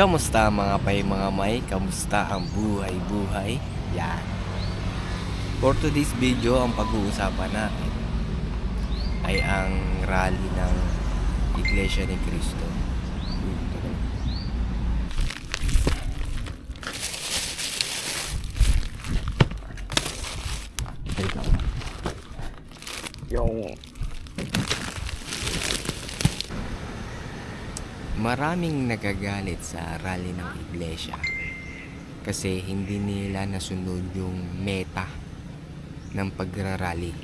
Kamusta mga pay mga may? Kamusta ang buhay-buhay? Yan. For today's video, ang pag-uusapan natin ay ang rally ng Iglesia ni Cristo. Yung Maraming nagagalit sa rally ng iglesia kasi hindi nila nasunod yung meta ng pagrarally.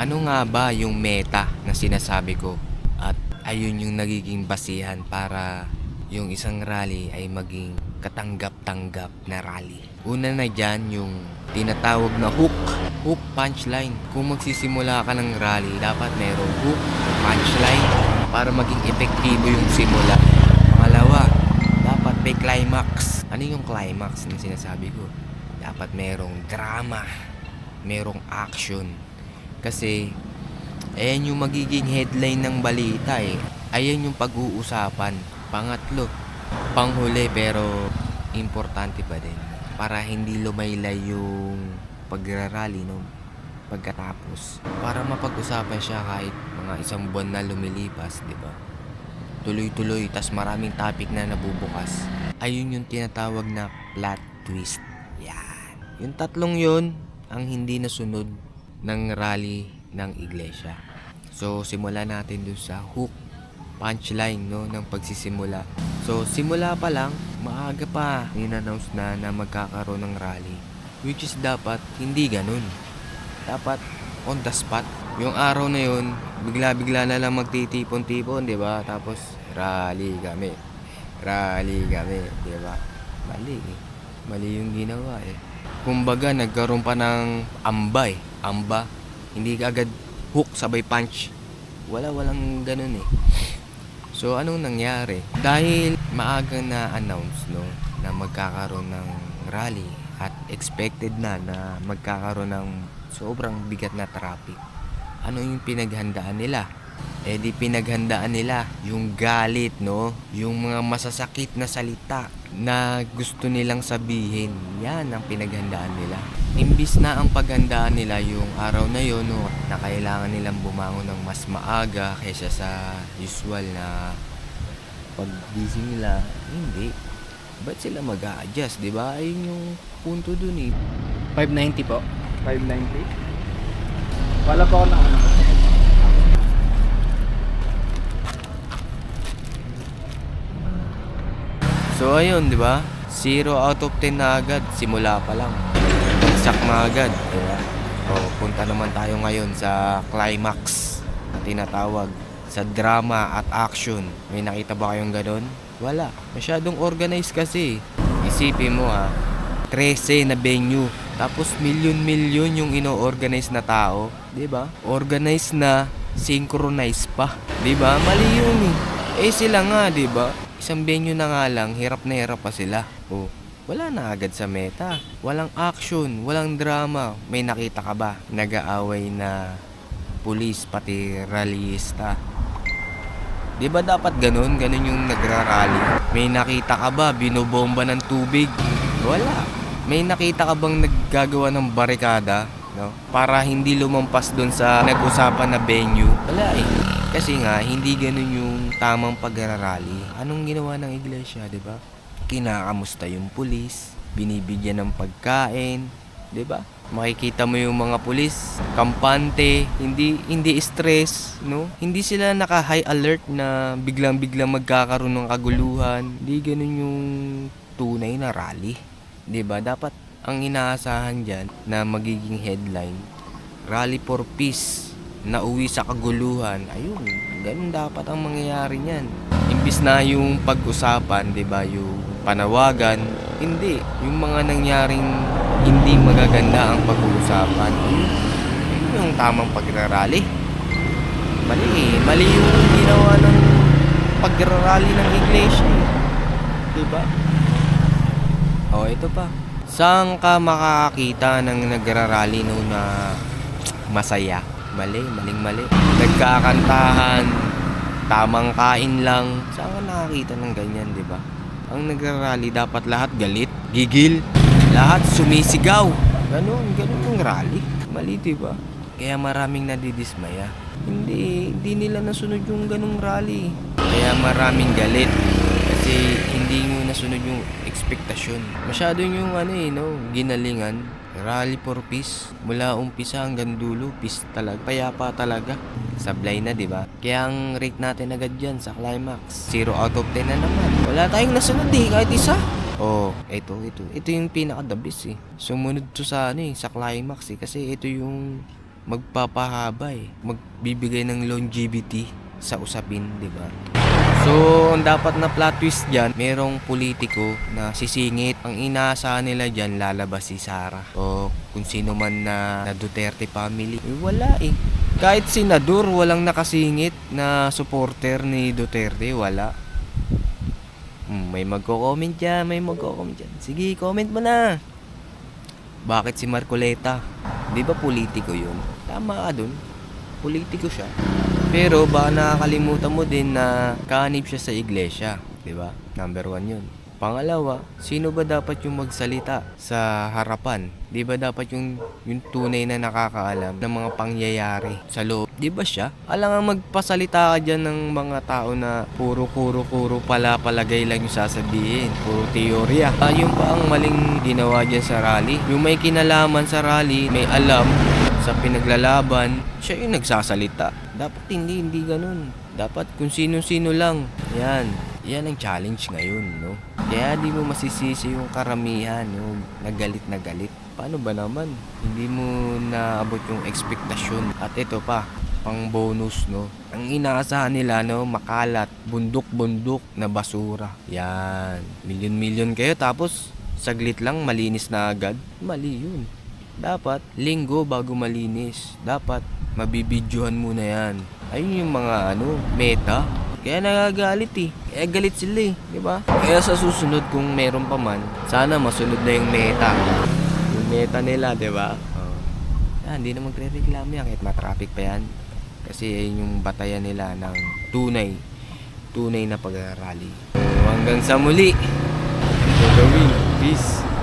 Ano nga ba yung meta na sinasabi ko? At ayun yung nagiging basihan para yung isang rally ay maging katanggap-tanggap na rally. Una na dyan yung tinatawag na hook, hook punchline. Kung magsisimula ka ng rally, dapat merong hook, punchline para maging epektibo yung simula. Pangalawa, dapat may climax. Ano yung climax na sinasabi ko? Dapat merong drama, merong action. Kasi, ayan yung magiging headline ng balita eh. Ayan yung pag-uusapan. Pangatlo, panghuli pero importante pa din. Para hindi lumaylay yung pagrarally no pagkatapos. Para mapag-usapan siya kahit mga isang buwan na lumilipas, di ba? Tuloy-tuloy, tas maraming topic na nabubukas. Ayun yung tinatawag na plot twist. Yan. Yung tatlong yun, ang hindi nasunod ng rally ng iglesia. So, simulan natin dun sa hook punchline no ng pagsisimula. So, simula pa lang, maaga pa in-announce na na magkakaroon ng rally. Which is dapat hindi ganun dapat on the spot. Yung araw na yun, bigla-bigla na lang magtitipon-tipon, di ba? Tapos, rally kami. Rally kami, di ba? Mali eh. Mali yung ginawa eh. Kumbaga, nagkaroon pa ng ambay. Amba. Hindi ka agad hook sabay punch. Wala, walang ganun eh. So, anong nangyari? Dahil maagang na-announce, no, na magkakaroon ng rally at expected na na magkakaroon ng sobrang bigat na traffic. Ano yung pinaghandaan nila? Eh di pinaghandaan nila yung galit, no? Yung mga masasakit na salita na gusto nilang sabihin. Yan ang pinaghandaan nila. Imbis na ang paghandaan nila yung araw na yon no, na kailangan nilang bumangon ng mas maaga kaysa sa usual na paggising nila, hindi. Ba't sila mag adjust di ba? Ayun yung punto dun eh. 590 po. 590. Wala pa ako na ano. So ayun, di ba? 0 out of 10 na agad, simula pa lang. Bagsak na agad, di ba? O, punta naman tayo ngayon sa climax na tinatawag sa drama at action. May nakita ba kayong ganun? Wala. Masyadong organized kasi. Isipin mo ha, 13 na venue. Tapos milyon-milyon yung ino-organize na tao. 'di ba? Organized na, synchronize pa. 'Di ba? Mali yun eh. Eh sila nga, 'di ba? Isang venue na nga lang, hirap na hirap pa sila. Oh, wala na agad sa meta. Walang action, walang drama. May nakita ka ba? Nag-aaway na pulis pati rallyista. Di ba dapat ganun? Ganun yung nagrarally. May nakita ka ba binobomba ng tubig? Wala. May nakita ka bang naggagawa ng barikada? No? Para hindi lumampas doon sa nag-usapan na venue? Wala eh. Kasi nga, hindi ganun yung tamang pagrarally. Anong ginawa ng iglesia, di ba? Kinakamusta yung pulis, binibigyan ng pagkain, di ba? Makikita mo yung mga pulis, kampante, hindi hindi stress, no? Hindi sila naka high alert na biglang-biglang magkakaroon ng kaguluhan. Hindi ganun yung tunay na rally. 'Di ba? Dapat ang inaasahan diyan na magiging headline, Rally for Peace na uwi sa kaguluhan. Ayun, ganun dapat ang mangyayari niyan. Imbis na yung pag-usapan, 'di ba, yung panawagan, hindi. Yung mga nangyaring hindi magaganda ang pag-uusapan. Yun, yun yung tamang pagrarally. Mali, mali yung ginawa ng pagrarally ng iglesia. eh. Diba? Oh, ito pa. Saan ka makakakita ng nagrarally no na masaya? Mali, maling mali. Nagkakantahan, tamang kain lang. Saan ka nakakita ng ganyan, di ba? ang nagrarally dapat lahat galit, gigil, lahat sumisigaw. Ganon, ganon yung rally. Mali, di ba? Kaya maraming nadidismaya. Hindi, hindi nila nasunod yung ganong rally. Kaya maraming galit. Kasi hindi nyo nasunod yung expectasyon. Masyado yung ano eh, no? Ginalingan. Rally for peace. Mula umpisa hanggang dulo, peace talaga. Payapa talaga. Sablay na, di ba? Kaya ang rate natin agad dyan sa climax. 0 out of 10 na naman. Wala tayong nasunod eh, kahit isa. Oh, ito, ito. Ito yung pinaka the best eh. Sumunod to sa ano eh, sa climax eh. Kasi ito yung magpapahaba eh. Magbibigay ng longevity sa usapin, di ba? So, ang dapat na plot twist dyan, merong politiko na sisingit. Ang inaasahan nila dyan, lalabas si Sara. O kung sino man na, na Duterte family. Eh, wala eh. Kahit senador, walang nakasingit na supporter ni Duterte, wala. Hmm, may magko-comment dyan, may magko-comment dyan. Sige, comment mo na. Bakit si Marcoleta? Di ba politiko yun? Tama ka dun. Politiko siya. Pero baka nakakalimutan mo din na kanib siya sa iglesia. Di ba? Number one yun. Pangalawa, sino ba dapat yung magsalita sa harapan? Di ba dapat yung, yung tunay na nakakaalam ng mga pangyayari sa loob? Di ba siya? Alam nga magpasalita ka dyan ng mga tao na puro kuro kuro pala palagay lang yung sasabihin. Puro teorya. Ah, yung pa ang maling ginawa dyan sa rally. Yung may kinalaman sa rally, may alam sa pinaglalaban, siya yung nagsasalita. Dapat hindi, hindi ganun. Dapat kung sino-sino lang. Yan. Yan ang challenge ngayon, no? Kaya di mo masisisi yung karamihan, no? Nagalit na galit. Paano ba naman? Hindi mo naabot yung expectasyon. At ito pa, pang bonus, no? Ang inaasahan nila, no? Makalat, bundok-bundok na basura. Yan. Milyon-milyon kayo, tapos saglit lang, malinis na agad. Mali yun. Dapat, linggo bago malinis. Dapat, mabibidyohan muna yan. Ayun yung mga ano, meta. Kaya nagagalit eh. Kaya galit sila eh. Di ba? Kaya sa susunod kung meron pa man, sana masunod na yung meta. Yung meta nila, di ba? Oh. Ah, hindi na magre-reklamo yan kahit matraffic pa yan. Kasi yun yung batayan nila ng tunay. Tunay na pag-rally. So, hanggang sa muli. Gagawin. Peace.